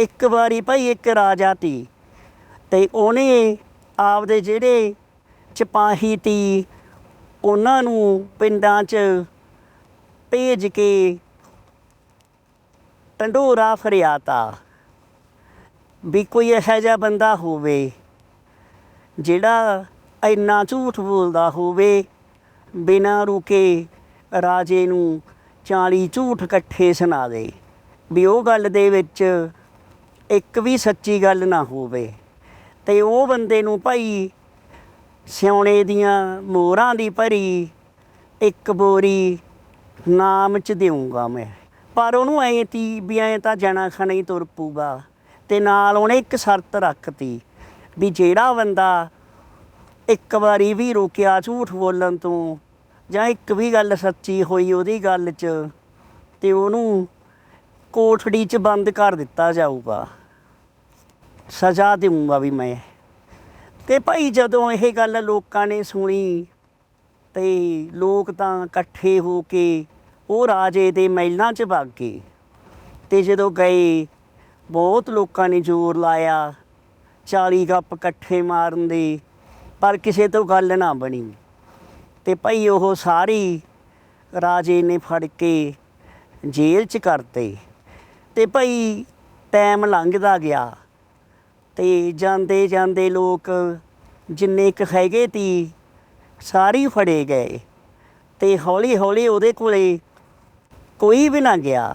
ਇੱਕ ਵਾਰੀ ਭਾਈ ਇੱਕ ਰਾਜਾ ਤੀ ਤੇ ਉਹਨੇ ਆਪਦੇ ਜਿਹੜੇ ਸਿਪਾਹੀ ਤੀ, ਉਹਨਾਂ ਨੂੰ ਪਿੰਡਾਂ 'ਚ ਭੇਜ ਕੇ ਟੰਡੋਰਾ ਫਰਿਆਤਾ ਵੀ ਕੋਈ ਇਹੋ ਜਿਹਾ ਬੰਦਾ ਹੋਵੇ ਜਿਹੜਾ ਇੰਨਾ ਝੂਠ ਬੋਲਦਾ ਹੋਵੇ, ਬਿਨਾਂ ਰੁਕੇ ਰਾਜੇ ਨੂੰ 40 ਝੂਠ ਇਕੱਠੇ ਸੁਣਾ ਦੇ। ਵੀ ਉਹ ਗੱਲ ਦੇ ਵਿੱਚ ਇੱਕ ਵੀ ਸੱਚੀ ਗੱਲ ਨਾ ਹੋਵੇ ਤੇ ਉਹ ਬੰਦੇ ਨੂੰ ਭਾਈ ਸਿਉਣੇ ਦੀਆਂ ਮੋਹਰਾਂ ਦੀ ਭਰੀ ਇੱਕ ਬੋਰੀ ਨਾਮ ਚ ਦੇਊਂਗਾ ਮੈਂ। ਪਰ ਉਹਨੂੰ ਐਂ ਤੀ ਵੀ ਐਂ ਤਾਂ ਜਣਾ ਖਣਾ ਹੀ ਤੁਰ ਪੂਗਾ ਤੇ ਨਾਲ ਉਹਨੇ ਇੱਕ ਸ਼ਰਤ ਰੱਖਤੀ ਵੀ ਜਿਹੜਾ ਬੰਦਾ ਇੱਕ ਵਾਰੀ ਵੀ ਰੋਕਿਆ ਝੂਠ ਬੋਲਣ ਤੋਂ ਜਾਂ ਇੱਕ ਵੀ ਗੱਲ ਸੱਚੀ ਹੋਈ ਉਹਦੀ ਗੱਲ 'ਚ ਤੇ ਉਹਨੂੰ ਕੋਠੜੀ 'ਚ ਬੰਦ ਕਰ ਦਿੱਤਾ ਜਾਊਗਾ। ਸਜ਼ਾ ਦੇਊਂਗਾ ਵੀ ਮੈਂ। ਤੇ ਭਾਈ ਜਦੋਂ ਇਹ ਗੱਲ ਲੋਕਾਂ ਨੇ ਸੁਣੀ ਤੇ ਲੋਕ ਤਾਂ ਇਕੱਠੇ ਹੋ ਕੇ ਉਹ ਰਾਜੇ ਦੇ ਮਹਿਲਾਂ 'ਚ ਵਗ ਗਏ। ਤੇ ਜਦੋਂ ਗਏ, ਬਹੁਤ ਲੋਕਾਂ ਨੇ ਜ਼ੋਰ ਲਾਇਆ 40 ਗੱਪ ਇਕੱਠੇ ਮਾਰਨ ਦੇ, ਪਰ ਕਿਸੇ ਤੋਂ ਗੱਲ ਨਾ ਬਣੀ। ਤੇ ਭਾਈ ਉਹ ਸਾਰੀ ਰਾਜੇ ਨੇ ਫੜ ਕੇ ਜੇਲ੍ਹ 'ਚ ਕਰਤੇ। ਤੇ ਭਾਈ ਟਾਈਮ ਲੰਘਦਾ ਗਿਆ। ਤੇ ਜਾਂਦੇ ਜਾਂਦੇ ਲੋਕ ਜਿੰਨੇ ਕੁ ਹੈਗੇ ਤੀ, ਸਾਰੇ ਫੜੇ ਗਏ ਤੇ ਹੌਲੀ ਹੌਲੀ ਉਹਦੇ ਕੋਲੇ ਕੋਈ ਵੀ ਨਾ ਗਿਆ।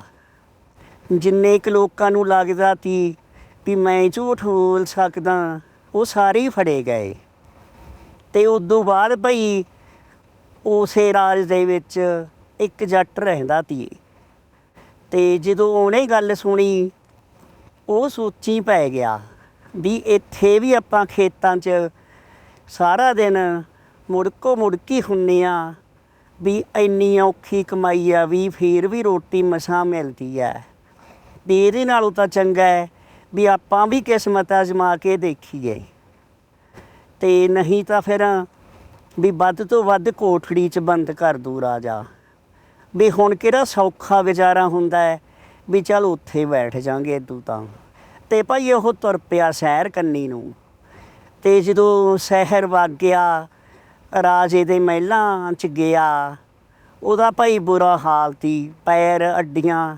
ਜਿੰਨੇ ਕੁ ਲੋਕਾਂ ਨੂੰ ਲੱਗਦਾ ਤੀ ਵੀ ਮੈਂ ਝੂਠ ਬੋਲ ਸਕਦਾ, ਉਹ ਸਾਰੇ ਹੀ ਫੜੇ ਗਏ। ਤੇ ਉਦੋਂ ਬਾਅਦ ਭਈ ਉਸੇ ਰਾਜ ਦੇ ਵਿੱਚ ਇੱਕ ਜੱਟ ਰਹਿੰਦਾ ਤੀ। ਤੇ ਜਦੋਂ ਉਹਨੇ ਗੱਲ ਸੁਣੀ, ਉਹ ਸੋਚੀ ਪੈ ਗਿਆ ਵੀ ਇੱਥੇ ਵੀ ਆਪਾਂ ਖੇਤਾਂ 'ਚ ਸਾਰਾ ਦਿਨ ਮੁੜਕੋ ਮੁੜਕੀ ਹੁੰਨੇ ਆ ਵੀ ਇੰਨੀ ਔਖੀ ਕਮਾਈ ਆ ਵੀ ਫੇਰ ਵੀ ਰੋਟੀ ਮਸਾਂ ਮਿਲਦੀ ਹੈ ਵੀ ਇਹਦੇ ਨਾਲੋਂ ਤਾਂ ਚੰਗਾ ਹੈ ਵੀ ਆਪਾਂ ਵੀ ਕਿਸਮਤ ਅਜ਼ਮਾ ਕੇ ਦੇਖੀਏ। ਤੇ ਨਹੀਂ ਤਾਂ ਫਿਰ ਵੀ ਵੱਧ ਤੋਂ ਵੱਧ ਕੋਠੜੀ 'ਚ ਬੰਦ ਕਰ ਦੂ ਰਾਜਾ। ਵੀ ਹੁਣ ਕਿਹੜਾ ਸੌਖਾ ਗੁਜ਼ਾਰਾ ਹੁੰਦਾ ਹੈ ਵੀ ਚਲ ਉੱਥੇ ਬੈਠ ਜਾਾਂਗੇ ਤੂੰ ਤਾਂ। ਤੇ ਭਾਈ ਉਹ ਤੁਰ ਪਿਆ ਸ਼ਹਿਰ ਕੰਨੀ ਨੂੰ। ਤੇ ਜਦੋਂ ਸ਼ਹਿਰ ਵਗ ਗਿਆ, ਰਾਜੇ ਦੇ ਮਹਿਲਾਂ 'ਚ ਗਿਆ, ਉਹਦਾ ਭਾਈ ਬੁਰਾ ਹਾਲ ਸੀ। ਪੈਰ ਅੱਡੀਆਂ,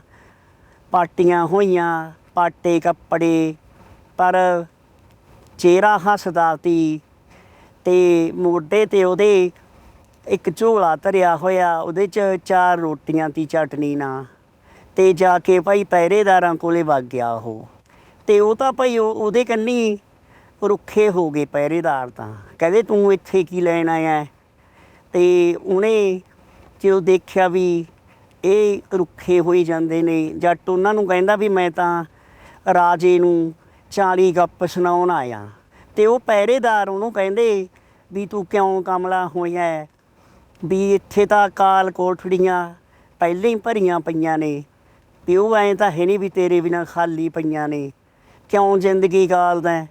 ਪਾਟੀਆਂ ਹੋਈਆਂ, ਪਾਟੇ ਕੱਪੜੇ, ਪਰ ਚਿਹਰਾ ਹੱਸਦਾ ਤੀ ਤੇ ਮੋਢੇ ਤੇ ਉਹਦੇ ਇੱਕ ਝੋਲਾ ਧਰਿਆ ਹੋਇਆ, ਉਹਦੇ ਚ ਚਾਰ ਰੋਟੀਆਂ ਤੀ ਚਟਨੀ ਨਾਲ। ਤੇ ਜਾ ਕੇ ਭਾਈ ਪਹਿਰੇਦਾਰਾਂ ਕੋਲੇ ਵਗ ਗਿਆ ਉਹ। ਤੇ ਉਹ ਤਾਂ ਭਾਈ ਉਹਦੇ ਕੰਨੀ ਰੁੱਖੇ ਹੋ ਗਏ ਪਹਿਰੇਦਾਰ ਤਾਂ। ਕਹਿੰਦੇ ਤੂੰ ਇੱਥੇ ਕੀ ਲੈਣ ਆਇਆ ਹੈ? ਤੇ ਉਹਨੇ ਜਦੋਂ ਦੇਖਿਆ ਵੀ ਇਹ ਰੁੱਖੇ ਹੋਈ ਜਾਂਦੇ ਨੇ, ਜੱਟ ਉਹਨਾਂ ਨੂੰ ਕਹਿੰਦਾ ਵੀ ਮੈਂ ਤਾਂ ਰਾਜੇ ਨੂੰ 40 ਗੱਪ ਸੁਣਾਉਣ ਆਇਆ। ਤੇ ਉਹ ਪਹਿਰੇਦਾਰ ਉਹਨੂੰ ਕਹਿੰਦੇ ਵੀ ਤੂੰ ਕਿਉਂ ਕਮਲਾ ਹੋਇਆ ਵੀ ਇੱਥੇ ਤਾਂ ਕਾਲ ਕੋਠੜੀਆਂ ਪਹਿਲਾਂ ਹੀ ਭਰੀਆਂ ਪਈਆਂ ਨੇ, ਵੀ ਉਹ ਐਂ ਤਾਂ ਹੈ ਨਹੀਂ ਵੀ ਤੇਰੇ ਬਿਨਾ ਖਾਲੀ ਪਈਆਂ ਨੇ। ਕਿਉਂ ਜ਼ਿੰਦਗੀ ਗਾਲਦਾ ਹੈ?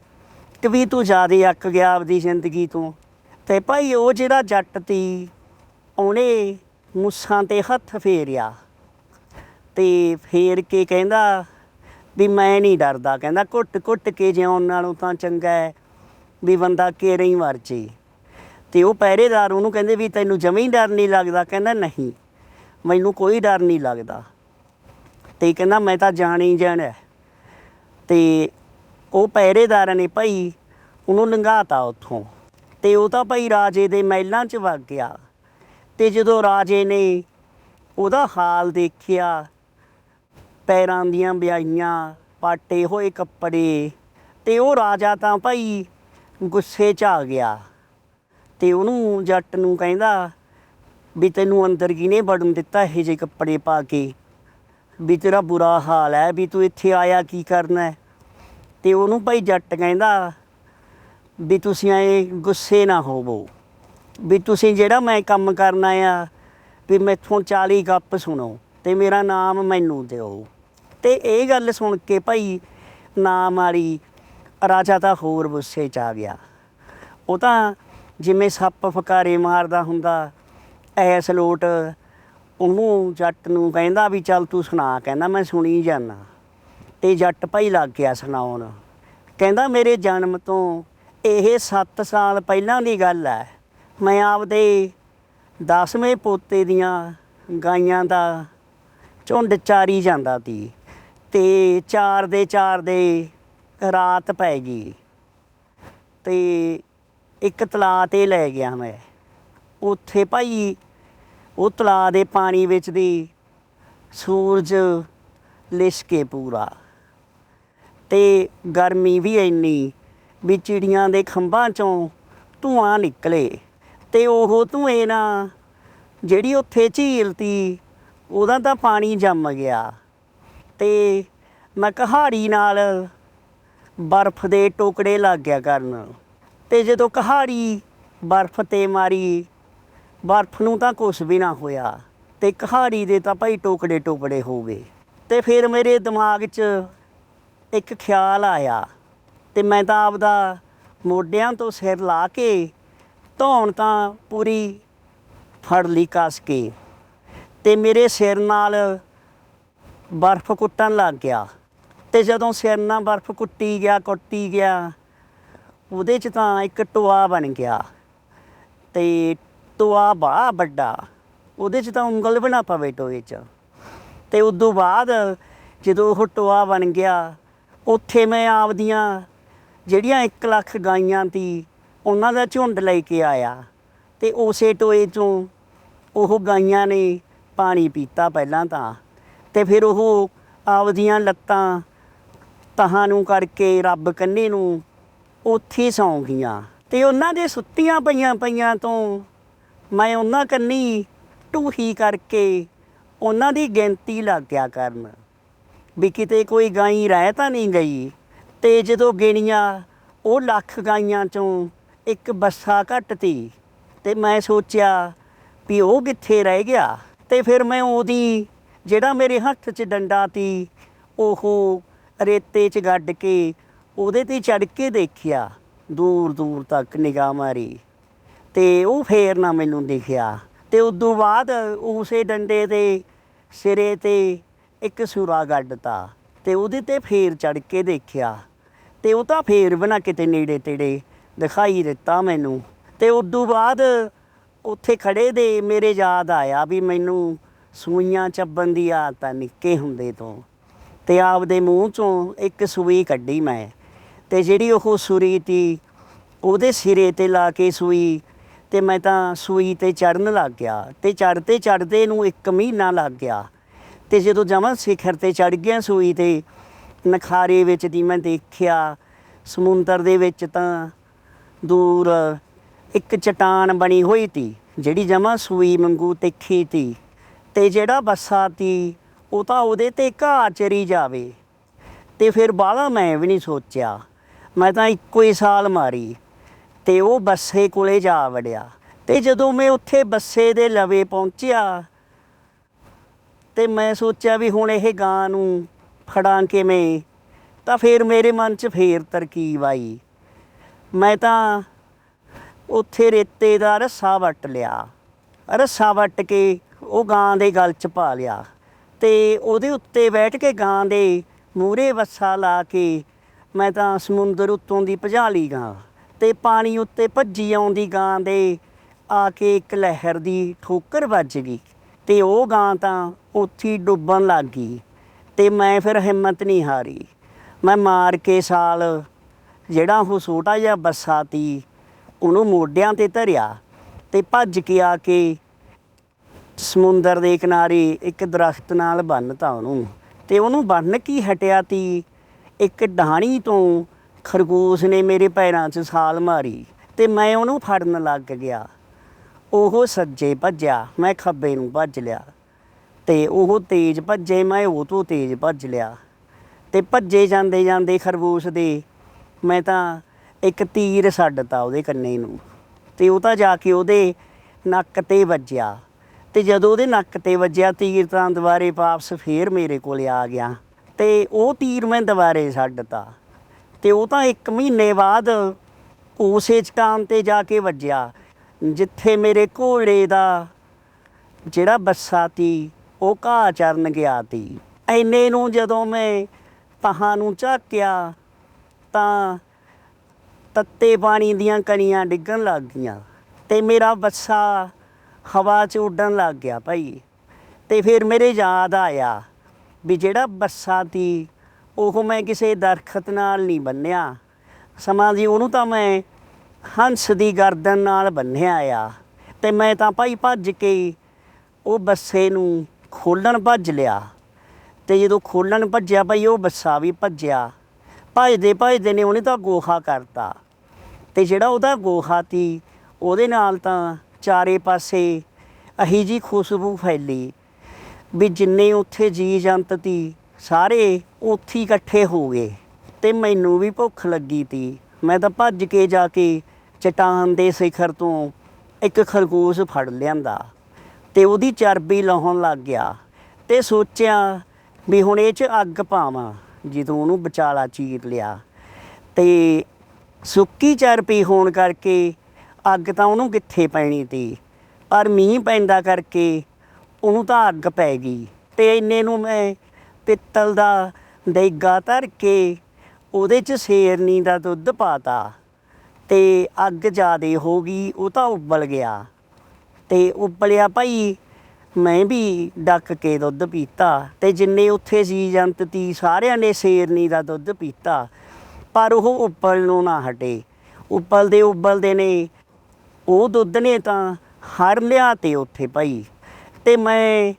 ਕਿ ਵੀ ਤੂੰ ਜ਼ਿਆਦਾ ਅੱਕ ਗਿਆ ਆਪਦੀ ਜ਼ਿੰਦਗੀ ਤੋਂ। ਤੇ ਭਾਈ ਉਹ ਜਿਹੜਾ ਜੱਟ ਤੀ, ਉਹਨੇ ਮੁੱਛਾਂ ਤੇ ਹੱਥ ਫੇਰਿਆ। ਤੇ ਫੇਰ ਕੇ ਕਹਿੰਦਾ ਵੀ ਮੈਂ ਨਹੀਂ ਡਰਦਾ। ਕਹਿੰਦਾ ਘੁੱਟ ਘੁੱਟ ਕੇ ਜਿਉਣ ਨਾਲੋਂ ਤਾਂ ਚੰਗਾ ਹੈ ਵੀ ਬੰਦਾ ਕੇਰੇ ਹੀ ਮਰ ਜੇ। ਤੇ ਉਹ ਪਹਿਰੇਦਾਰ ਉਹਨੂੰ ਕਹਿੰਦੇ ਵੀ ਤੈਨੂੰ ਜਮੀ ਡਰ ਨਹੀਂ ਲੱਗਦਾ? ਕਹਿੰਦਾ ਨਹੀਂ, ਮੈਨੂੰ ਕੋਈ ਡਰ ਨਹੀਂ ਲੱਗਦਾ। ਤੇ ਕਹਿੰਦਾ ਮੈਂ ਤਾਂ ਜਾਣ ਹੀ ਜਾਣਾ ਹੈ। ਤੇ ਉਹ ਪਹਿਰੇਦਾਰਾਂ ਨੇ ਭਾਈ, ਉਹਨੂੰ ਲੰਘਾਤਾ ਉੱਥੋਂ। ਤੇ ਉਹ ਤਾਂ ਭਾਈ ਰਾਜੇ ਦੇ ਮਹਿਲਾਂ 'ਚ ਵਗ ਗਿਆ। ਤੇ ਜਦੋਂ ਰਾਜੇ ਨੇ ਉਹਦਾ ਹਾਲ ਦੇਖਿਆ, ਪੈਰਾਂ ਦੀਆਂ ਵਿਆਈਆਂ ਪਾਟੇ ਹੋਏ ਕੱਪੜੇ, ਤੇ ਉਹ ਰਾਜਾ ਤਾਂ ਭਾਈ ਗੁੱਸੇ 'ਚ ਆ ਗਿਆ। ਤੇ ਉਹਨੂੰ ਜੱਟ ਨੂੰ ਕਹਿੰਦਾ ਵੀ ਤੈਨੂੰ ਅੰਦਰ ਕਿਹਨੇ ਵੜਨ ਦਿੱਤਾ ਇਹ ਜਿਹੇ ਕੱਪੜੇ ਪਾ ਕੇ? ਵੀ ਤੇਰਾ ਬੁਰਾ ਹਾਲ ਹੈ, ਵੀ ਤੂੰ ਇੱਥੇ ਆਇਆ ਕੀ ਕਰਨਾ ਹੈ? ਤੇ ਉਹਨੂੰ ਭਾਈ ਜੱਟ ਕਹਿੰਦਾ ਵੀ ਤੁਸੀਂ ਐ ਗੁੱਸੇ ਨਾ ਹੋਵੋ, ਵੀ ਤੁਸੀਂ ਜਿਹੜਾ ਮੈਂ ਕੰਮ ਕਰਨਾ ਆ ਵੀ ਮੈਥੋਂ 40 ਗੱਪ ਸੁਣੋ ਤੇ ਮੇਰਾ ਨਾਮ ਮੈਨੂੰ ਦਿਓ। ਤੇ ਇਹ ਗੱਲ ਸੁਣ ਕੇ ਭਾਈ ਨਾਮ ਵਾਲੀ ਰਾਜਾ ਤਾਂ ਹੋਰ ਗੁੱਸੇ ਚ ਆ ਗਿਆ। ਉਹ ਤਾਂ ਜਿਵੇਂ ਸੱਪ ਫਕਾਰੇ ਮਾਰਦਾ ਹੁੰਦਾ, ਐਸ ਲੋਟ ਉਹਨੂੰ ਜੱਟ ਨੂੰ ਕਹਿੰਦਾ ਵੀ ਚੱਲ ਤੂੰ ਸੁਣਾ, ਕਹਿੰਦਾ ਮੈਂ ਸੁਣੀ ਜਾਣਾ ਤੇ ਜੱਟ ਭਾਈ ਲੱਗ ਗਿਆ ਸੁਣਾਉਣ। ਕਹਿੰਦਾ ਮੇਰੇ ਜਨਮ ਤੋਂ ਇਹ 7 ਸਾਲ ਪਹਿਲਾਂ ਦੀ ਗੱਲ ਹੈ ਮੈਂ ਆਪਦੇ 10ਵੇਂ ਪੋਤੇ ਦੀਆਂ ਗਾਈਆਂ ਦਾ ਝੁੰਡ ਚਾਰੀ ਜਾਂਦਾ ਸੀ ਤੇ ਚਾਰ ਦੇ ਚਾਰ ਦੇ ਰਾਤ ਪੈ ਗਈ ਤੇ ਇੱਕ ਤਲਾਅ ਤੇ ਲੈ ਗਿਆ ਮੈਂ। ਉੱਥੇ ਭਾਈ ਉਹ ਤਲਾਅ ਦੇ ਪਾਣੀ ਵਿੱਚ ਦੀ ਸੂਰਜ ਲਿਸ਼ਕੇ ਪੂਰਾ। ਤੇ ਗਰਮੀ ਵੀ ਇੰਨੀ ਵੀ ਚਿੜੀਆਂ ਦੇ ਖੰਭਾਂ ਚੋਂ ਧੂਆਂ ਨਿਕਲੇ। ਤੇ ਉਹ ਧੂਏ ਨਾਲ ਜਿਹੜੀ ਉੱਥੇ ਝੀਲ ਤੀ, ਉਹਦਾ ਤਾਂ ਪਾਣੀ ਜੰਮ ਗਿਆ। ਤੇ ਮੈਂ ਕਹਾੜੀ ਨਾਲ ਬਰਫ਼ ਦੇ ਟੋਕੜੇ ਲੱਗ ਗਿਆ ਕਰਨ। ਤੇ ਜਦੋਂ ਕਹਾੜੀ ਬਰਫ਼ ਤੇ ਮਾਰੀ, ਬਰਫ਼ ਨੂੰ ਤਾਂ ਕੁਛ ਵੀ ਨਾ ਹੋਇਆ। ਤੇ ਕਹਾੜੀ ਦੇ ਤਾਂ ਭਾਈ ਟੋਕੜੇ ਟੋਕੜੇ ਹੋ ਗਏ। ਤੇ ਫਿਰ ਮੇਰੇ ਦਿਮਾਗ 'ਚ ਇੱਕ ਖਿਆਲ ਆਇਆ ਤੇ ਮੈਂ ਤਾਂ ਆਪਦਾ ਮੋਢਿਆਂ ਤੋਂ ਸਿਰ ਲਾ ਕੇ ਧੌਣ ਤਾਂ ਪੂਰੀ ਫੜ ਲਈ ਕੱਸ ਕੇ ਤੇ ਮੇਰੇ ਸਿਰ ਨਾਲ ਬਰਫ਼ ਕੁੱਟਣ ਲੱਗ ਗਿਆ ਤੇ ਜਦੋਂ ਸਿਰ ਨਾਲ ਬਰਫ਼ ਕੁੱਟੀ ਗਿਆ ਕੁੱਟੀ ਗਿਆ, ਉਹਦੇ 'ਚ ਤਾਂ ਇੱਕ ਟੋਆ ਬਣ ਗਿਆ ਤੇ ਟੋਆ ਬੜਾ ਵੱਡਾ, ਉਹਦੇ 'ਚ ਤਾਂ ਉਂਗਲ ਬਣਾ ਪਵੇ ਟੋਏ 'ਚ ਤੇ ਉਦੋਂ ਬਾਅਦ ਜਦੋਂ ਉਹ ਟੋਆ ਬਣ ਗਿਆ ਉੱਥੇ ਮੈਂ ਆਪਦੀਆਂ ਜਿਹੜੀਆਂ 1 ਲੱਖ ਗਾਈਆਂ ਤੀ, ਉਹਨਾਂ ਦਾ ਝੁੰਡ ਲੈ ਕੇ ਆਇਆ ਤੇ ਉਸੇ ਟੋਏ ਤੋਂ ਉਹ ਗਾਈਆਂ ਨੇ ਪਾਣੀ ਪੀਤਾ ਪਹਿਲਾਂ ਤਾਂ। ਤੇ ਫਿਰ ਉਹ ਆਪਦੀਆਂ ਲੱਤਾਂ ਤਹਾਂ ਨੂੰ ਕਰਕੇ ਰੱਬ ਕੰਨੇ ਨੂੰ ਉੱਥੇ ਸੌਂ ਗਈਆਂ ਤੇ ਉਹਨਾਂ ਦੇ ਸੁੱਤੀਆਂ ਪਈਆਂ ਪਈਆਂ ਤੋਂ ਮੈਂ ਉਹਨਾਂ ਕੰਨੀ ਟੂਹੀ ਕਰਕੇ ਉਹਨਾਂ ਦੀ ਗਿਣਤੀ ਲੱਗ ਗਿਆ ਕਰਨ। ਵੀ ਕਿਤੇ ਕੋਈ ਗਾਈ ਰਹਿ ਤਾਂ ਨਹੀਂ ਗਈ। ਤੇ ਜਦੋਂ ਗਿਣੀਆਂ, ਉਹ ਲੱਖ ਗਾਈਆਂ ਚੋਂ ਇੱਕ ਬੱਸਾ ਘੱਟ ਤੀ ਤੇ ਮੈਂ ਸੋਚਿਆ ਵੀ ਉਹ ਕਿੱਥੇ ਰਹਿ ਗਿਆ? ਤੇ ਫਿਰ ਮੈਂ ਉਹਦੀ, ਜਿਹੜਾ ਮੇਰੇ ਹੱਥ 'ਚ ਡੰਡਾ ਤੀ, ਉਹ ਰੇਤੇ 'ਚ ਗੱਡ ਕੇ ਉਹਦੇ ਤੇ ਚੜ ਕੇ ਦੇਖਿਆ, ਦੂਰ ਦੂਰ ਤੱਕ ਨਿਗਾਹ ਮਾਰੀ। ਤੇ ਉਹ ਫੇਰ ਨਾ ਮੈਨੂੰ ਦਿਖਿਆ। ਤੇ ਤੋਂ ਬਾਅਦ ਉਸੇ ਡੰਡੇ ਦੇ ਸਿਰੇ ਤੇ ਇੱਕ ਸੂਰਾ ਗੱਡਤਾ ਤੇ ਉਹਦੇ ਤੇ ਫੇਰ ਚੜ ਕੇ ਦੇਖਿਆ। ਤੇ ਉਹ ਤਾਂ ਫੇਰ ਬਣਾ ਕਿਤੇ ਨੇੜੇ ਤੇੜੇ ਦਿਖਾਈ ਦਿੱਤਾ ਮੈਨੂੰ। ਤੇ ਉਦੋਂ ਬਾਅਦ ਉੱਥੇ ਖੜੇ ਦੇ ਮੇਰੇ ਯਾਦ ਆਇਆ ਵੀ ਮੈਨੂੰ ਸੂਈਆਂ ਚੱਬਣ ਦੀ ਆਦਤ ਆ ਨਿੱਕੇ ਹੁੰਦੇ ਤੋਂ। ਤੇ ਆਪਦੇ ਮੂੰਹ ਚੋਂ ਇੱਕ ਸੂਈ ਕੱਢੀ ਮੈਂ। ਤੇ ਜਿਹੜੀ ਉਹ ਸੂਰੀ ਤੀ, ਉਹਦੇ ਸਿਰੇ ਤੇ ਲਾ ਕੇ ਸੂਈ। ਤੇ ਮੈਂ ਤਾਂ ਸੂਈ ਤੇ ਚੜਨ ਲੱਗ ਗਿਆ। ਤੇ ਚੜਦੇ ਚੜਦੇ ਨੂੰ ਇੱਕ ਮਹੀਨਾ ਲੱਗ ਗਿਆ। ਤੇ ਜਦੋਂ ਜਮਾਂ ਸਿਖਰ ਤੇ ਚੜ ਗਿਆ ਸੂਈ ਤੇ, ਨਖਾਰੇ ਵਿੱਚ ਦੀ ਮੈਂ ਦੇਖਿਆ, ਸਮੁੰਦਰ ਦੇ ਵਿੱਚ ਤਾਂ ਦੂਰ ਇੱਕ ਚਟਾਨ ਬਣੀ ਹੋਈ ਤੀ, ਜਿਹੜੀ ਜਮਾਂ ਸੂਈ ਮੰਗੂ ਤਿੱਖੀ ਤੀ। ਤੇ ਜਿਹੜਾ ਬੱਸਾ ਤੀ, ਉਹ ਤਾਂ ਉਹਦੇ ਤੇ ਘਾਹ ਚਰੀ ਜਾਵੇ। ਤੇ ਫਿਰ ਬਾਹਲਾ ਮੈਂ ਵੀ ਨਹੀਂ ਸੋਚਿਆ। ਮੈਂ ਤਾਂ ਇੱਕੋ ਹੀ ਸਾਲ ਮਾਰੀ, ਤੇ ਉਹ ਬੱਸੇ ਕੋਲੇ ਜਾ ਵੜਿਆ। ਤੇ ਜਦੋਂ ਮੈਂ ਉੱਥੇ ਬੱਸੇ ਦੇ ਲਵੇ ਪਹੁੰਚਿਆ ਤੇ ਮੈਂ ਸੋਚਿਆ ਵੀ ਹੁਣ ਇਹ ਗਾਂ ਨੂੰ ਫੜਾਂ ਕਿਵੇਂ, ਤਾਂ ਫਿਰ ਮੇਰੇ ਮਨ 'ਚ ਫੇਰ ਤਰਕੀਬ ਆਈ। ਮੈਂ ਤਾਂ ਉੱਥੇ ਰੇਤੇ ਦਾ ਰੱਸਾ ਵੱਟ ਲਿਆ। ਰੱਸਾ ਵੱਟ ਕੇ ਉਹ ਗਾਂ ਦੇ ਗਲ 'ਚ ਪਾ ਲਿਆ ਤੇ ਉਹਦੇ ਉੱਤੇ ਬੈਠ ਕੇ ਗਾਂ ਦੇ ਮੂਰੇ ਵੱਸਾ ਲਾ ਕੇ ਮੈਂ ਤਾਂ ਸਮੁੰਦਰ ਉੱਤੋਂ ਦੀ ਭਜਾ ਲਈ ਗਾਂ ਤੇ ਪਾਣੀ ਉੱਤੇ ਭੱਜੀ ਆਉਂਦੀ ਗਾਂ ਦੇ ਆ ਕੇ ਇੱਕ ਲਹਿਰ ਦੀ ਠੋਕਰ ਵੱਜ ਗਈ ਤੇ ਉਹ ਗਾਂ ਤਾਂ ਉੱਥੇ ਹੀ ਡੁੱਬਣ ਲੱਗ ਗਈ ਤੇ ਮੈਂ ਫਿਰ ਹਿੰਮਤ ਨਹੀਂ ਹਾਰੀ। ਮੈਂ ਮਾਰ ਕੇ ਸਾਲ ਜਿਹੜਾ ਉਹ ਛੋਟਾ ਜਿਹਾ ਬੱਸਾ ਤੀ ਉਹਨੂੰ ਮੋਢਿਆਂ ਤੇ ਧਰਿਆ ਤੇ ਭੱਜ ਕੇ ਆ ਕੇ ਸਮੁੰਦਰ ਦੇ ਕਿਨਾਰੇ ਇੱਕ ਦਰਖਤ ਨਾਲ ਬੰਨਤਾ ਉਹਨੂੰ। ਤੇ ਉਹਨੂੰ ਬੰਨ ਕੀ ਹਟਿਆ ਤੀ ਇੱਕ ਡਾਣੀ ਤੋਂ ਖਰਗੋਸ਼ ਨੇ ਮੇਰੇ ਪੈਰਾਂ 'ਚ ਛਾਲ ਮਾਰੀ ਤੇ ਮੈਂ ਉਹਨੂੰ ਫੜਨ ਲੱਗ ਗਿਆ। ਉਹ ਸੱਜੇ ਭੱਜਿਆ, ਮੈਂ ਖੱਬੇ ਨੂੰ ਭੱਜ ਲਿਆ। ਤੇ ਉਹ ਤੇਜ਼ ਭੱਜੇ, ਮੈਂ ਉਹ ਤੋਂ ਤੇਜ਼ ਭੱਜ ਲਿਆ। ਤੇ ਭੱਜੇ ਜਾਂਦੇ ਜਾਂਦੇ ਖਰਗੋਸ਼ ਦੇ ਮੈਂ ਤਾਂ ਇੱਕ ਤੀਰ ਛੱਡਤਾ ਉਹਦੇ ਕੰਨੇ ਨੂੰ। ਤੇ ਉਹ ਤਾਂ ਜਾ ਕੇ ਉਹਦੇ ਨੱਕ ਤੇ ਵੱਜਿਆ। ਤੇ ਜਦੋਂ ਉਹਦੇ ਨੱਕ ਤੇ ਵੱਜਿਆ, ਤੀਰ ਤਾਂ ਦੁਬਾਰੇ ਵਾਪਸ ਫੇਰ ਮੇਰੇ ਕੋਲ ਆ ਗਿਆ। ਤੇ ਉਹ ਤੀਰ ਮੈਂ ਦੁਬਾਰੇ ਛੱਡਤਾ। ਤੇ ਉਹ ਤਾਂ ਇੱਕ ਮਹੀਨੇ ਬਾਅਦ ਉਸੇ ਚਟਾਨ ਤੇ ਜਾ ਕੇ ਵੱਜਿਆ। ਜਿੱਥੇ ਮੇਰੇ ਘੋੜੇ ਦਾ ਜਿਹੜਾ ਬੱਸਾ ਤੀ ਉਹ ਘਾਹ ਚਰਨ ਗਿਆ ਤੀ। ਐਨੇ ਨੂੰ ਜਦੋਂ ਮੈਂ ਪਹਾਂ ਨੂੰ ਝਾਕਿਆ, ਤਾਂ ਤੱਤੇ ਪਾਣੀ ਦੀਆਂ ਕਣੀਆਂ ਡਿੱਗਣ ਲੱਗ ਗਈਆਂ ਤੇ ਮੇਰਾ ਬੱਸਾ ਹਵਾ 'ਚ ਉੱਡਣ ਲੱਗ ਗਿਆ ਭਾਈ। ਤੇ ਫਿਰ ਮੇਰੇ ਯਾਦ ਆਇਆ ਵੀ ਜਿਹੜਾ ਬੱਸਾ ਤੀ, ਉਹ ਮੈਂ ਕਿਸੇ ਦਰਖਤ ਨਾਲ ਨਹੀਂ ਬੰਨਿਆ। ਸਮਾਂ ਦੀ ਉਹਨੂੰ ਤਾਂ ਮੈਂ ਹੰਸ ਦੀ ਗਰਦਨ ਨਾਲ ਬੰਨਿਆ ਆ। ਤੇ ਮੈਂ ਤਾਂ ਭਾਈ ਭੱਜ ਕੇ ਉਹ ਬੱਸੇ ਨੂੰ ਖੋਲਣ ਭੱਜ ਲਿਆ। ਤੇ ਜਦੋਂ ਖੋਲਣ ਭੱਜਿਆ ਭਾਈ, ਉਹ ਬੱਸਾ ਵੀ ਭੱਜਿਆ। ਭੱਜਦੇ ਭੱਜਦੇ ਨੇ ਉਹਨੇ ਤਾਂ ਗੋਹਾ ਕਰਤਾ। ਤੇ ਜਿਹੜਾ ਉਹਦਾ ਗੋਹਾ ਤੀ ਉਹਦੇ ਨਾਲ ਤਾਂ ਚਾਰੇ ਪਾਸੇ ਅਹੀ ਜੀ ਖੁਸ਼ਬੂ ਫੈਲੀ ਵੀ ਜਿੰਨੇ ਉੱਥੇ ਜੀ ਜੰਤ ਤੀ ਸਾਰੇ ਉੱਥੇ ਇਕੱਠੇ ਹੋ ਗਏ। ਤੇ ਮੈਨੂੰ ਵੀ ਭੁੱਖ ਲੱਗੀ ਤੀ ਮੈਂ ਤਾਂ ਭੱਜ ਕੇ ਜਾ ਕੇ ਚਟਾਨ ਦੇ ਸਿਖਰ ਤੋਂ ਇੱਕ ਖਰਗੋਸ਼ ਫੜ ਲਿਆਂਦਾ। ਤੇ ਉਹਦੀ ਚਰਬੀ ਲਾਉਣ ਲੱਗ ਗਿਆ ਤੇ ਸੋਚਿਆ ਵੀ ਹੁਣ ਇਹ 'ਚ ਅੱਗ ਪਾਵਾਂ, ਜਦੋਂ ਉਹਨੂੰ ਵਿਚਾਲਾ ਚੀਰ ਲਿਆ। ਤੇ ਸੁੱਕੀ ਚਰਬੀ ਹੋਣ ਕਰਕੇ ਅੱਗ ਤਾਂ ਉਹਨੂੰ ਕਿੱਥੇ ਪੈਣੀ ਤੀ? ਪਰ ਮੀਂਹ ਪੈਂਦਾ ਕਰਕੇ ਉਹਨੂੰ ਤਾਂ ਅੱਗ ਪੈ ਗਈ। ਤੇ ਇੰਨੇ ਨੂੰ ਮੈਂ ਪਿੱਤਲ ਦਾ ਦੇਗਾ ਧਰ ਕੇ ਉਹਦੇ 'ਚ ਸ਼ੇਰਨੀ ਦਾ ਦੁੱਧ ਪਾਤਾ ਤੇ ਅੱਗ ਜ਼ਿਆਦੇ ਹੋ ਗਈ, ਉਹ ਤਾਂ ਉਬਲ ਗਿਆ। ਤੇ ਉਬਲਿਆ ਭਾਈ, ਮੈਂ ਵੀ ਡੱਕ ਕੇ ਦੁੱਧ ਪੀਤਾ ਤੇ ਜਿੰਨੇ ਉੱਥੇ ਜੀ ਜੰਤ ਤੀ ਸਾਰਿਆਂ ਨੇ ਸ਼ੇਰਨੀ ਦਾ ਦੁੱਧ ਪੀਤਾ, ਪਰ ਉਹ ਉਬਲ ਨੂੰ ਨਾ ਹਟੇ। ਉਬਲਦੇ ਉਬਲਦੇ ਨੇ, ਉਹ ਦੁੱਧ ਨੇ ਤਾਂ ਹਰ ਲਿਆ ਤੇ ਉੱਥੇ ਭਾਈ। ਤੇ ਮੈਂ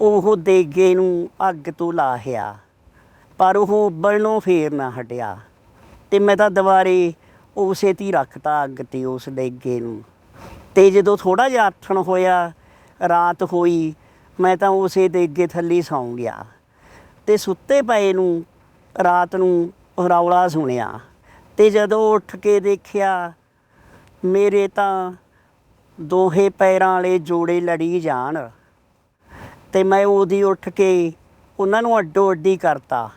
ਉਹ ਦੇਗੇ ਨੂੰ ਅੱਗ ਤੋਂ ਲਾਹਿਆ, ਪਰ ਉਹ ਉਬਲਣੋਂ ਫੇਰ ਨਾ ਹਟਿਆ। ਤੇ ਮੈਂ ਤਾਂ ਦੁਬਾਰੇ ਉਸੇ ਤੀ ਰੱਖਤਾ ਅੱਗ ਤੇ ਉਸ ਦੇਗੇ ਨੂੰ। ਤੇ ਜਦੋਂ ਥੋੜਾ ਜਿਹਾ ਆਥਣ ਹੋਇਆ, ਰਾਤ ਹੋਈ, ਮੈਂ ਤਾਂ ਉਸੇ ਦੇ ਅੱਗੇ ਥੱਲੇ ਸੌਂ ਗਿਆ। ਤੇ ਸੁੱਤੇ ਪਏ ਨੂੰ, ਰਾਤ ਨੂੰ ਰੌਲਾ ਸੁਣਿਆ। ਤੇ ਜਦੋਂ ਉੱਠ ਕੇ ਦੇਖਿਆ, ਮੇਰੇ ਤਾਂ ਦੋਹੇ ਪੈਰਾਂ ਵਾਲੇ ਜੋੜੇ ਲੜੀ ਜਾਣ। ਤੇ ਮੈਂ ਉਹਦੀ ਉੱਠ ਕੇ ਉਹਨਾਂ ਨੂੰ ਅੱਡੋ ਅੱਡੀ ਕਰਤਾ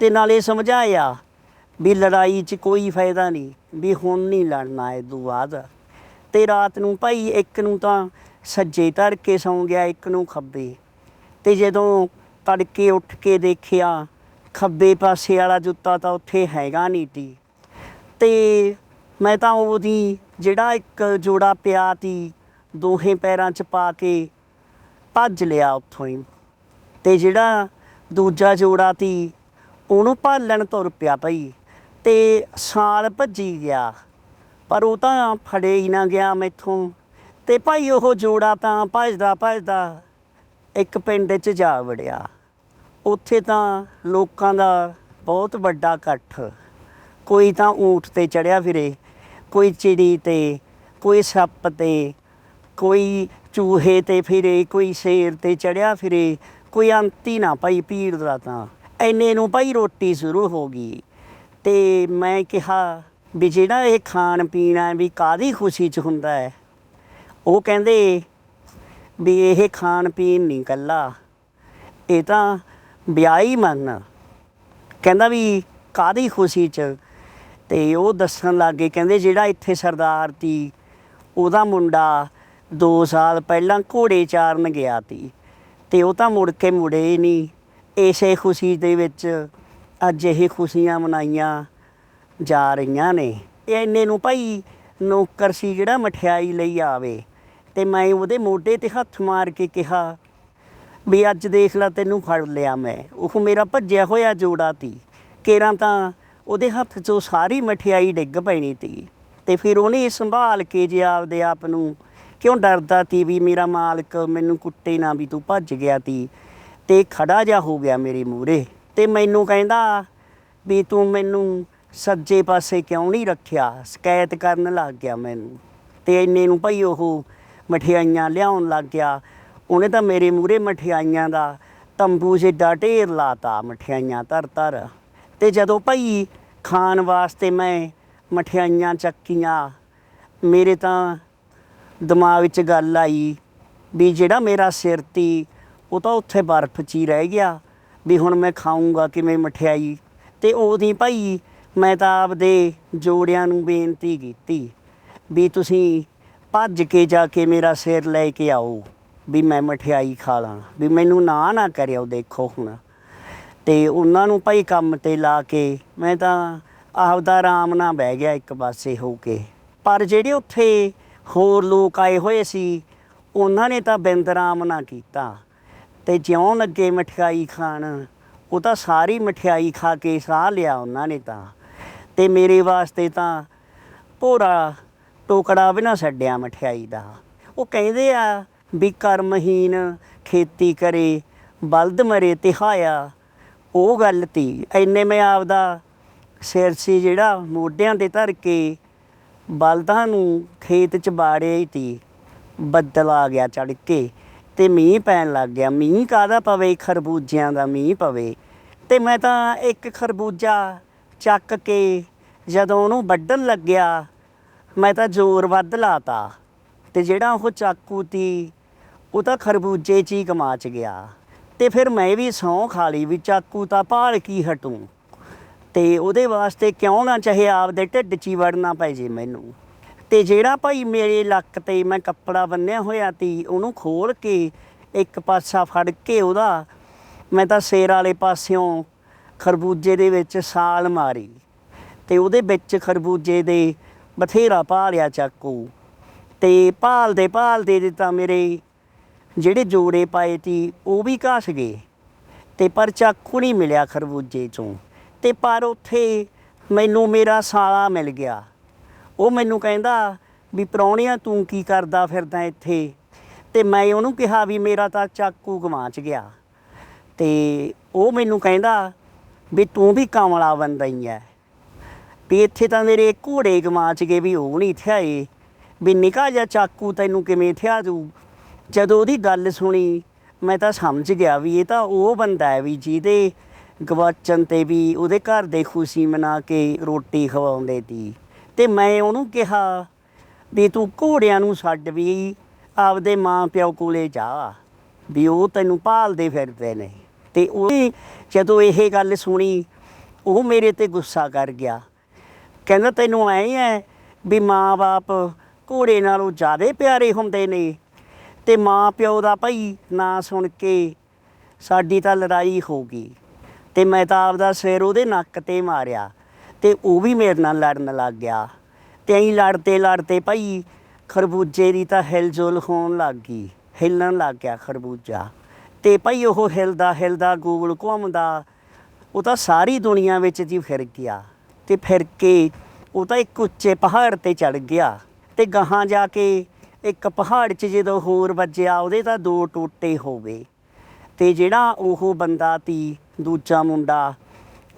ਤੇ ਨਾਲੇ ਸਮਝਾਇਆ ਵੀ ਲੜਾਈ 'ਚ ਕੋਈ ਫਾਇਦਾ ਨਹੀਂ, ਵੀ ਹੁਣ ਨਹੀਂ ਲੜਨਾ, ਇਹ ਤੋਂ ਬਾਅਦ। ਤੇ ਰਾਤ ਨੂੰ ਭਾਈ ਇੱਕ ਨੂੰ ਤਾਂ ਸੱਜੇ ਧਰ ਕੇ ਸੌਂ ਗਿਆ, ਇੱਕ ਨੂੰ ਖੱਬੇ। ਤੇ ਜਦੋਂ ਤੜਕੇ ਉੱਠ ਕੇ ਦੇਖਿਆ ਖੱਬੇ ਪਾਸੇ ਵਾਲਾ ਜੁੱਤਾ ਤਾਂ ਉੱਥੇ ਹੈਗਾ ਨਹੀਂ ਤੀ ਤੇ ਮੈਂ ਤਾਂ ਉਹਦੀ ਜਿਹੜਾ ਇੱਕ ਜੋੜਾ ਪਿਆ ਤੀ, ਦੋਹੇ ਪੈਰਾਂ 'ਚ ਪਾ ਕੇ ਭੱਜ ਲਿਆ ਉੱਥੋਂ ਹੀ। ਤੇ ਜਿਹੜਾ ਦੂਜਾ ਜੋੜਾ ਤੀ, ਉਹਨੂੰ ਭਾਲਣ ਤੁਰ ਪਿਆ ਭਾਈ। ਤੇ ਸਾਲ ਭੱਜੀ ਗਿਆ। ਪਰ ਉਹ ਤਾਂ ਫੜੇ ਹੀ ਨਾ ਗਿਆ ਮੈਥੋਂ। ਤੇ ਭਾਈ ਉਹ ਜੋੜਾ ਤਾਂ ਭੱਜਦਾ ਭੱਜਦਾ ਇੱਕ ਪਿੰਡ 'ਚ ਜਾ ਵੜਿਆ। ਉੱਥੇ ਤਾਂ ਲੋਕਾਂ ਦਾ ਬਹੁਤ ਵੱਡਾ ਇਕੱਠ। ਕੋਈ ਤਾਂ ਊਂਠ ਤੇ ਚੜਿਆ ਫਿਰੇ, ਕੋਈ ਚਿੜੀ ਤੇ, ਕੋਈ ਸੱਪ ਤੇ, ਕੋਈ ਚੂਹੇ ਤੇ ਫਿਰੇ, ਕੋਈ ਸ਼ੇਰ ਤੇ ਚੜਿਆ ਫਿਰੇ, ਕੋਈ ਅੰਤੀ ਨਾ ਭਾਈ ਪੀਰ ਦਾ ਤਾਂ। ਐਨੇ ਨੂੰ ਭਾਈ ਰੋਟੀ ਸ਼ੁਰੂ ਹੋ ਗਈ। ਤੇ ਮੈਂ ਕਿਹਾ ਵੀ ਜਿਹੜਾ ਇਹ ਖਾਣ ਪੀਣ ਹੈ ਵੀ ਕਾਦੀ ਖੁਸ਼ੀ ਚ ਹੁੰਦਾ ਹੈ? ਉਹ ਕਹਿੰਦੇ ਵੀ ਇਹ ਖਾਣ ਪੀਣ ਨਹੀਂ ਕੱਲਾ ਇਹ ਤਾਂ ਵਿਆਹੀ ਮੰਨ। ਕਹਿੰਦਾ ਵੀ ਕਾਦੀ ਖੁਸ਼ੀ ਚ? ਤੇ ਉਹ ਦੱਸਣ ਲੱਗੇ, ਕਹਿੰਦੇ ਜਿਹੜਾ ਇੱਥੇ ਸਰਦਾਰ ਤੀ, ਉਹਦਾ ਮੁੰਡਾ 2 ਸਾਲ ਪਹਿਲਾਂ ਘੋੜੇ ਚਾਰਨ ਗਿਆ ਤੀ। ਤੇ ਉਹ ਤਾਂ ਮੁੜ ਕੇ ਮੁੜੇ ਹੀ ਨਹੀਂ। ਇਸੇ ਖੁਸ਼ੀ ਦੇ ਵਿੱਚ ਅੱਜ ਇਹ ਖੁਸ਼ੀਆਂ ਮਨਾਈਆਂ। ਜਾ ਰਹੀਆਂ ਨੇ। ਇਹ ਇੰਨੇ ਨੂੰ ਭਾਈ ਨੌਕਰ ਸੀ ਜਿਹੜਾ ਮਠਿਆਈ ਲਈ ਆਵੇ। ਤੇ ਮੈਂ ਉਹਦੇ ਮੋਢੇ ਤੇ ਹੱਥ ਮਾਰ ਕੇ ਕਿਹਾ, ਵੀ ਅੱਜ ਦੇਖ ਲੈ ਤੈਨੂੰ ਫੜ ਲਿਆ ਮੈਂ। ਉਹ ਮੇਰਾ ਭੱਜਿਆ ਹੋਇਆ ਜੋੜਾ ਤੀ। ਕੇਰਾਂ ਤਾਂ ਉਹਦੇ ਹੱਥ 'ਚੋਂ ਸਾਰੀ ਮਠਿਆਈ ਡਿੱਗ ਪੈਣੀ ਤੀ। ਤੇ ਫਿਰ ਉਹਨੇ ਸੰਭਾਲ ਕੇ ਜੇ ਆਪਦੇ ਆਪ ਨੂੰ ਕਿਉਂ ਡਰਦਾ ਤੀ ਵੀ ਮੇਰਾ ਮਾਲਕ ਮੈਨੂੰ ਕੁੱਟੇ ਨਾ ਵੀ ਤੂੰ ਭੱਜ ਗਿਆ ਤੀ। ਤੇ ਖੜਾ ਜਾ ਹੋ ਗਿਆ ਮੇਰੇ ਮੂਹਰੇ। ਤੇ ਮੈਨੂੰ ਕਹਿੰਦਾ ਵੀ ਤੂੰ ਮੈਨੂੰ ਸੱਜੇ ਪਾਸੇ ਕਿਉਂ ਨਹੀਂ ਰੱਖਿਆ? ਸ਼ਿਕਾਇਤ ਕਰਨ ਲੱਗ ਗਿਆ ਮੈਨੂੰ। ਤੇ ਇੰਨੇ ਨੂੰ ਭਾਈ ਉਹ ਮਠਿਆਈਆਂ ਲਿਆਉਣ ਲੱਗ ਗਿਆ। ਉਹਨੇ ਤਾਂ ਮੇਰੇ ਮੂਹਰੇ ਮਠਿਆਈਆਂ ਦਾ ਤੰਬੂ ਜਿੱਡਾ ਢੇਰ ਲਾਤਾ, ਮਠਿਆਈਆਂ ਧਰ ਧਰ। ਤੇ ਜਦੋਂ ਭਾਈ ਖਾਣ ਵਾਸਤੇ ਮੈਂ ਮਠਿਆਈਆਂ ਚੱਕੀਆਂ, ਮੇਰੇ ਤਾਂ ਦਿਮਾਗ ਵਿੱਚ ਗੱਲ ਆਈ ਵੀ ਜਿਹੜਾ ਮੇਰਾ ਸਿਰ ਤੀ, ਉਹ ਤਾਂ ਉੱਥੇ ਬਰਫ਼ 'ਚ ਹੀ ਰਹਿ ਗਿਆ। ਵੀ ਹੁਣ ਮੈਂ ਖਾਊਂਗਾ ਕਿਵੇਂ ਮਠਿਆਈ? ਤੇ ਉਹਦੀ ਭਾਈ ਮੈਂ ਤਾਂ ਆਪਦੇ ਜੋੜਿਆਂ ਨੂੰ ਬੇਨਤੀ ਕੀਤੀ ਵੀ ਤੁਸੀਂ ਭੱਜ ਕੇ ਜਾ ਕੇ ਮੇਰਾ ਸਿਰ ਲੈ ਕੇ ਆਓ, ਵੀ ਮੈਂ ਮਠਿਆਈ ਖਾ ਲਾਂ, ਵੀ ਮੈਨੂੰ ਨਾ ਨਾ ਕਰਿਓ ਦੇਖੋ ਹੁਣ। ਤੇ ਉਹਨਾਂ ਨੂੰ ਭਾਈ ਕੰਮ ਤੇ ਲਾ ਕੇ ਮੈਂ ਤਾਂ ਆਪਦਾ ਆਰਾਮ ਨਾਲ ਬਹਿ ਗਿਆ ਇੱਕ ਪਾਸੇ ਹੋ ਕੇ। ਪਰ ਜਿਹੜੇ ਉੱਥੇ ਹੋਰ ਲੋਕ ਆਏ ਹੋਏ ਸੀ, ਉਹਨਾਂ ਨੇ ਤਾਂ ਬਿੰਦ ਆਰਾਮ ਨਾ ਕੀਤਾ। ਤੇ ਜਿਉਂ ਲੱਗੇ ਮਠਿਆਈ ਖਾਣ, ਉਹ ਤਾਂ ਸਾਰੀ ਮਠਿਆਈ ਖਾ ਕੇ ਸਾਹ ਲਿਆ ਉਹਨਾਂ ਨੇ ਤਾਂ। ਤੇ ਮੇਰੇ ਵਾਸਤੇ ਤਾਂ ਭੋਰਾ ਟੋਕੜਾ ਵੀ ਨਾ ਛੱਡਿਆ ਮਠਿਆਈ ਦਾ। ਉਹ ਕਹਿੰਦੇ ਆ ਵੀ ਕਰਮਹੀਨ ਖੇਤੀ ਕਰੇ, ਬਲਦ ਮਰੇ ਤਿਹਾਇਆ। ਉਹ ਗੱਲ ਤੀ। ਐਨੇ ਮੈਂ ਆਪਦਾ ਸਿਰ ਸੀ ਜਿਹੜਾ ਮੋਢਿਆਂ ਤੇ ਧਰ ਕੇ ਬਲਦਾਂ ਨੂੰ ਖੇਤ ਚ ਬਾੜਿਆ ਹੀ ਤੀ। ਬੱਦਲ ਆ ਗਿਆ ਚੜ ਕੇ ਤੇ ਮੀਂਹ ਪੈਣ ਲੱਗ ਗਿਆ। ਮੀਂਹ ਕਾਹਦਾ ਪਵੇ? ਖਰਬੂਜਿਆਂ ਦਾ ਮੀਂਹ ਪਵੇ। ਤੇ ਮੈਂ ਤਾਂ ਇੱਕ ਖਰਬੂਜਾ ਚੱਕ ਕੇ ਜਦੋਂ ਉਹਨੂੰ ਵੱਢਣ ਲੱਗਿਆ, ਮੈਂ ਤਾਂ ਜ਼ੋਰ ਵੱਧ ਲਾਤਾ ਤੇ ਜਿਹੜਾ ਉਹ ਚਾਕੂ ਤੀ, ਉਹ ਤਾਂ ਖਰਬੂਜੇ 'ਚ ਹੀ ਕਮਾਚ ਗਿਆ। ਤੇ ਫਿਰ ਮੈਂ ਵੀ ਸਹੁੰ ਖਾ ਲਈ ਵੀ ਚਾਕੂ ਤਾਂ ਭਾਲ ਕੀ ਹਟੂੰ। ਤੇ ਉਹਦੇ ਵਾਸਤੇ ਕਿਉਂ ਨਾ ਚਾਹੇ ਆਪਦੇ ਢਿੱਡ 'ਚ ਹੀ ਵੜਨਾ ਪੈ ਜੇ ਮੈਨੂੰ। ਤੇ ਜਿਹੜਾ ਭਾਈ ਮੇਰੇ ਲੱਕ ਤੇ ਮੈਂ ਕੱਪੜਾ ਬੰਨਿਆ ਹੋਇਆ ਤੀ, ਉਹਨੂੰ ਖੋਲ ਕੇ ਇੱਕ ਪਾਸਾ ਫੜ ਕੇ ਉਹਦਾ, ਮੈਂ ਤਾਂ ਸੇਰ ਵਾਲੇ ਪਾਸਿਓਂ ਖਰਬੂਜੇ ਦੇ ਵਿੱਚ ਸਾਲ ਮਾਰੀ ਤੇ ਉਹਦੇ ਵਿੱਚ ਖਰਬੂਜੇ ਦੇ ਬਥੇਰਾ ਭਾਲਿਆ ਚਾਕੂ ਤੇ ਭਾਲਦੇ ਭਾਲਦੇ ਦੇ ਤਾਂ ਮੇਰੇ ਜਿਹੜੇ ਜੋੜੇ ਪਾਏ ਤੀ ਉਹ ਵੀ ਘਸ ਗਏ ਤੇ ਪਰ ਚਾਕੂ ਨਹੀਂ ਮਿਲਿਆ ਖਰਬੂਜੇ ਚੋਂ ਤੇ ਪਰ ਉੱਥੇ ਮੈਨੂੰ ਮੇਰਾ ਸਾਲਾ ਮਿਲ ਗਿਆ। ਉਹ ਮੈਨੂੰ ਕਹਿੰਦਾ ਵੀ ਪ੍ਰਾਹੁਣਿਆ ਤੂੰ ਕੀ ਕਰਦਾ ਫਿਰਦਾ ਇੱਥੇ? ਤੇ ਮੈਂ ਉਹਨੂੰ ਕਿਹਾ ਵੀ ਮੇਰਾ ਤਾਂ ਚਾਕੂ ਗਵਾਚ ਗਿਆ। ਤੇ ਉਹ ਮੈਨੂੰ ਕਹਿੰਦਾ ਵੀ ਤੂੰ ਵੀ ਕਾਮਲਾ ਬੰਦਾ ਹੀ ਐ। ਵੀ ਇੱਥੇ ਤਾਂ ਮੇਰੇ ਘੋੜੇ ਗਵਾਚ ਗਏ ਵੀ ਉਹ ਨਹੀਂ ਥਿਆਏ ਵੀ ਨਿਕਾ ਜਿਹਾ ਚਾਕੂ ਤੈਨੂੰ ਕਿਵੇਂ ਥਿਆ ਦੂ ਜਦੋਂ ਉਹਦੀ ਗੱਲ ਸੁਣੀ, ਮੈਂ ਤਾਂ ਸਮਝ ਗਿਆ ਵੀ ਇਹ ਤਾਂ ਉਹ ਬੰਦਾ ਹੈ ਵੀ ਜਿਹਦੇ ਗਵਾਚਨ ਤੇ ਵੀ ਉਹਦੇ ਘਰ ਦੇ ਖੁਸ਼ੀ ਮਨਾ ਕੇ ਰੋਟੀ ਖਵਾਉਂਦੇ ਤੀ ਤੇ ਮੈਂ ਉਹਨੂੰ ਕਿਹਾ ਵੀ ਤੂੰ ਘੋੜਿਆਂ ਨੂੰ ਛੱਡ ਵੀ, ਆਪਦੇ ਮਾਂ ਪਿਓ ਕੋਲੇ ਜਾ। ਵੀ ਉਹ ਤੈਨੂੰ ਭਾਲਦੇ ਫਿਰਦੇ ਨੇ। ਤੇ ਉਹ ਜਦੋਂ ਇਹ ਗੱਲ ਸੁਣੀ, ਉਹ ਮੇਰੇ ਤੇ ਗੁੱਸਾ ਕਰ ਗਿਆ। ਕਹਿੰਦਾ, ਤੈਨੂੰ ਐ ਹੈ ਵੀ ਮਾਂ-ਬਾਪ ਘੋੜੇ ਨਾਲੋਂ ਜ਼ਿਆਦਾ ਪਿਆਰੇ ਹੁੰਦੇ ਨੇ ਤੇ ਮਾਂ ਪਿਓ ਦਾ ਭਾਈ ਨਾਂ ਸੁਣ ਕੇ ਸਾਡੀ ਤਾਂ ਲੜਾਈ ਹੋ ਗਈ ਤੇ ਮੈਂ ਤਾਂ ਆਪਦਾ ਸਿਰ ਉਹਦੇ ਨੱਕ ਤੇ ਮਾਰਿਆ ਤੇ ਉਹ ਵੀ ਮੇਰੇ ਨਾਲ ਲੜਨ ਲੱਗ ਗਿਆ। ਤੇ ਅਸੀਂ ਲੜਦੇ ਲੜਦੇ ਭਾਈ ਖਰਬੂਜੇ ਦੀ ਤਾਂ ਹਿਲਜੁਲ ਹੋਣ ਲੱਗ ਗਈ, ਹਿੱਲਣ ਲੱਗ ਗਿਆ ਖਰਬੂਜਾ। ਤੇ ਭਾਈ ਉਹ ਹਿਲਦਾ ਹਿਲਦਾ ਗੋਲ ਘੁੰਮਦਾ, ਉਹ ਤਾਂ ਸਾਰੀ ਦੁਨੀਆ ਵਿੱਚ ਜੀ ਫਿਰ ਗਿਆ ਤੇ ਫਿਰ ਕੇ ਉਹ ਤਾਂ ਇੱਕ ਉੱਚੇ ਪਹਾੜ ਤੇ ਚੜ ਗਿਆ ਤੇ ਗਾਹਾਂ ਜਾ ਕੇ ਇੱਕ ਪਹਾੜ 'ਚ ਜਦੋਂ ਹੋਰ ਵੱਜਿਆ ਉਹਦੇ ਤਾਂ ਦੋ ਟੋਟੇ ਹੋ ਗਏ ਤੇ ਜਿਹੜਾ ਉਹ ਬੰਦਾ ਤੀ ਦੂਜਾ ਮੁੰਡਾ,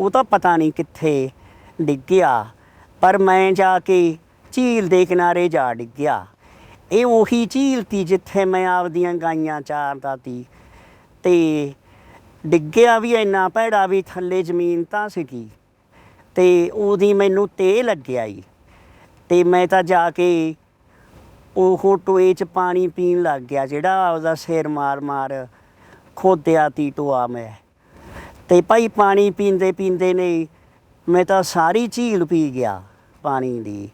ਉਹ ਤਾਂ ਪਤਾ ਨਹੀਂ ਕਿੱਥੇ ਡਿੱਗਿਆ ਪਰ ਮੈਂ ਜਾ ਕੇ ਝੀਲ ਦੇ ਕਿਨਾਰੇ ਜਾ ਡਿੱਗਿਆ ਇਹ ਉਹੀ ਝੀਲ ਤੀ ਜਿੱਥੇ ਮੈਂ ਆਪਦੀਆਂ ਗਾਈਆਂ ਚਾਰਦਾ ਤੀ ਤੇ ਡਿੱਗਿਆ ਵੀ ਇੰਨਾ, ਭੈੜਾ ਵੀ ਥੱਲੇ ਜ਼ਮੀਨ ਤਾਂ ਸੀਗੀ। ਤੇ ਉਹਦੀ ਮੈਨੂੰ ਤੇ ਲੱਗਿਆ ਈ। ਤੇ ਮੈਂ ਤਾਂ ਜਾ ਕੇ ਉਹ ਟੋਏ 'ਚ ਪਾਣੀ ਪੀਣ ਲੱਗ ਗਿਆ, ਜਿਹੜਾ ਉਹਦਾ ਸਿਰ ਮਾਰ ਮਾਰ ਖੋਦਿਆ ਤੀ ਟੋਆ ਮੈਂ। ਤੇ ਭਾਈ ਪਾਣੀ ਪੀਂਦੇ ਪੀਂਦੇ ਨੇ, ਮੈਂ ਤਾਂ ਸਾਰੀ ਝੀਲ ਪੀ ਗਿਆ ਪਾਣੀ ਦੀ।